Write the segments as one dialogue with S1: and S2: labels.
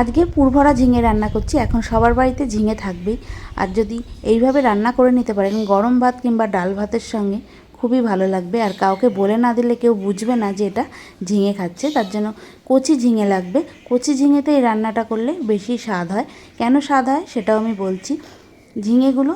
S1: আজকে পুরভরা ঝিঙে রান্না করছি, এখন সবার বাড়িতে ঝিঙে থাকবেই। আর যদি এইভাবে রান্না করে নিতে পারেন, গরম ভাত কিংবা ডাল ভাতের সঙ্গে খুবই ভালো লাগবে। আর কাউকে বলে না দিলে কেউ বুঝবে না যে এটা ঝিঙে খাচ্ছে। তার জন্য কচি ঝিঙে লাগবে। কচি ঝিঙেতে এই রান্নাটা করলে বেশি স্বাদ হয়। কেন স্বাদ হয় সেটাও আমি বলছি। ঝিঙেগুলো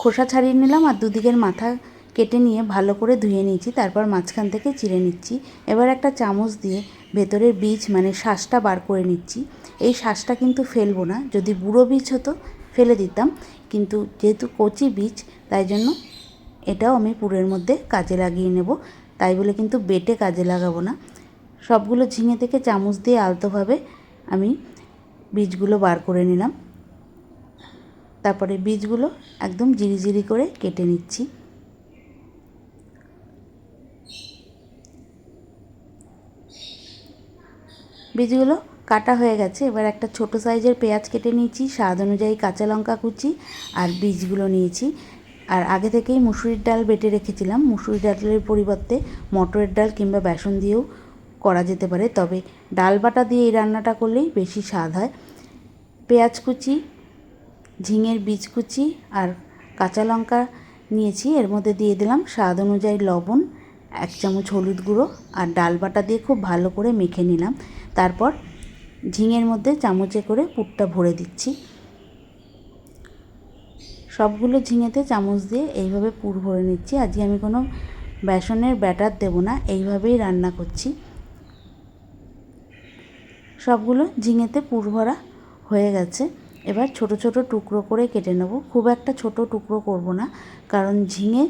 S1: খোসা ছাড়িয়ে নিলাম আর দুদিকের মাথা কেটে নিয়ে ভালো করে ধুয়ে নিয়েছি, তারপর মাঝখান থেকে চিড়ে নিচ্ছি। এবার একটা চামচ দিয়ে ভেতরের বীজ মানে শ্বাসটা বার করে নিচ্ছি। এই শ্বাসটা কিন্তু ফেলব না, যদি বুড়ো বীজ হতো ফেলে দিতাম, কিন্তু যেহেতু কচি বীজ, তাই জন্য এটাও আমি পুরের মধ্যে কাজে লাগিয়ে নেব। তাই বলে কিন্তু বেটে কাজে লাগাবো না। সবগুলো ঝিঙে থেকে চামচ দিয়ে আলতোভাবে আমি বীজগুলো বার করে নিলাম। তারপরে বীজগুলো একদম জিরি করে কেটে নিচ্ছি। বীজগুলো কাটা হয়ে গেছে। এবার একটা ছোট সাইজের পেঁয়াজ কেটে নিয়েছি, স্বাদ অনুযায়ী কাঁচা লঙ্কা কুচি আর বীজগুলো নিয়েছি। আর আগে থেকেই মুসুরির ডাল বেটে রেখেছিলাম। মুসুরির ডালের পরিবর্তে মটরের ডাল কিংবা বেসন দিয়েও করা যেতে পারে। তবে ডাল বাটা দিয়ে এই রান্নাটা করলেই বেশি স্বাদ হয়। পেঁয়াজ কুচি, ঝিঙের বীজ কুচি আর কাঁচা লঙ্কা নিয়েছি। এর মধ্যে দিয়ে দিলাম স্বাদ অনুযায়ী লবণ, এক চামচ হলুদ গুঁড়ো আর ডাল বাটা দিয়ে খুব ভালো করে মেখে নিলাম। তারপর ঝিঙের মধ্যে চামচে করে পুরটা ভরে দিচ্ছি। সবগুলো ঝিঙেতে চামচ দিয়ে এইভাবে পুর ভরে নিচ্ছি। আজকে আমি কোনো বেসনের ব্যাটার দেবো না, এইভাবেই রান্না করছি। সবগুলো ঝিঙেতে পুর ভরা হয়ে গেছে। এবার ছোট ছোট টুকরো করে কেটে নেব। খুব একটা ছোট টুকরো করব না, কারণ ঝিঙে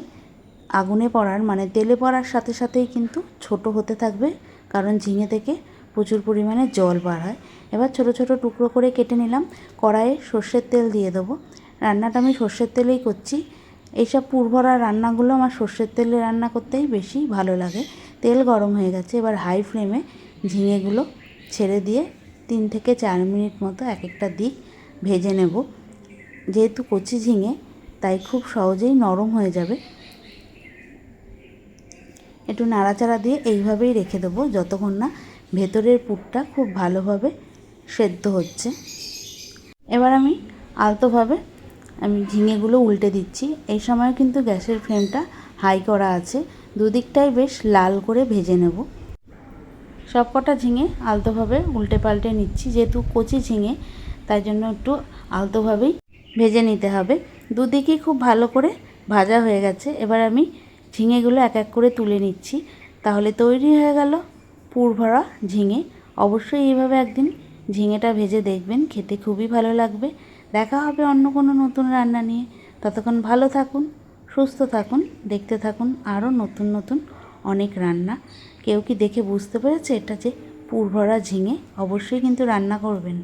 S1: আগুনে পড়ার মানে তেলে পড়ার সাথে সাথেই কিন্তু ছোট হতে থাকবে, কারণ ঝিঙে থেকে প্রচুর পরিমাণে জল বার হয়। এবার ছোট ছোট টুকরো করে কেটে নিলাম। কড়াইয়ে সর্ষের তেল দিয়ে দেবো। রান্নাটা আমি সর্ষের তেলেই করছি। এইসব পুরভরা রান্নাগুলো আমার সর্ষের তেলে রান্না করতেই বেশি ভালো লাগে। তেল গরম হয়ে গেছে। এবার হাই ফ্লেমে ঝিঙেগুলো ছেড়ে দিয়ে তিন থেকে চার মিনিট মতো এক একটা দিক ভেজে নেব। যেহেতু কচি ঝিঙে, তাই খুব সহজেই নরম হয়ে যাবে। একটু নাড়াচাড়া দিয়ে এইভাবেই রেখে দেবো, যতক্ষণ না ভেতরের পুরটা খুব ভালোভাবে সেদ্ধ হচ্ছে। এবার আমি আলতোভাবে আমি ঝিঙেগুলো উল্টে দিচ্ছি। এই সময় কিন্তু গ্যাসের ফ্লেমটা হাই করা আছে। দুদিকটাই বেশ লাল করে ভেজে নেব। সব কটা ঝিঙে আলতোভাবে উল্টে পাল্টে নিচ্ছি। যেহেতু কচি ঝিঙে, তাই জন্য একটু আলতোভাবেই ভেজে নিতে হবে। দুদিকেই খুব ভালো করে ভাজা হয়ে গেছে। এবার আমি ঝিঙেগুলো এক এক করে তুলে নিচ্ছি। তাহলে তৈরি হয়ে গেল পুর ভরা ঝিঙে। অবশ্যই এইভাবে একদিন ঝিঙেটা ভেজে দেখবেন, খেতে খুবই ভালো লাগবে। দেখা হবে অন্য কোনো নতুন রান্না নিয়ে। ততক্ষণ ভালো থাকুন, সুস্থ থাকুন, দেখতে থাকুন আরও নতুন নতুন অনেক রান্না। কেউ কি দেখে বুঝতে পেরেছে এটা যে পুর ভরা ঝিঙে? অবশ্যই কিন্তু রান্না করবেন।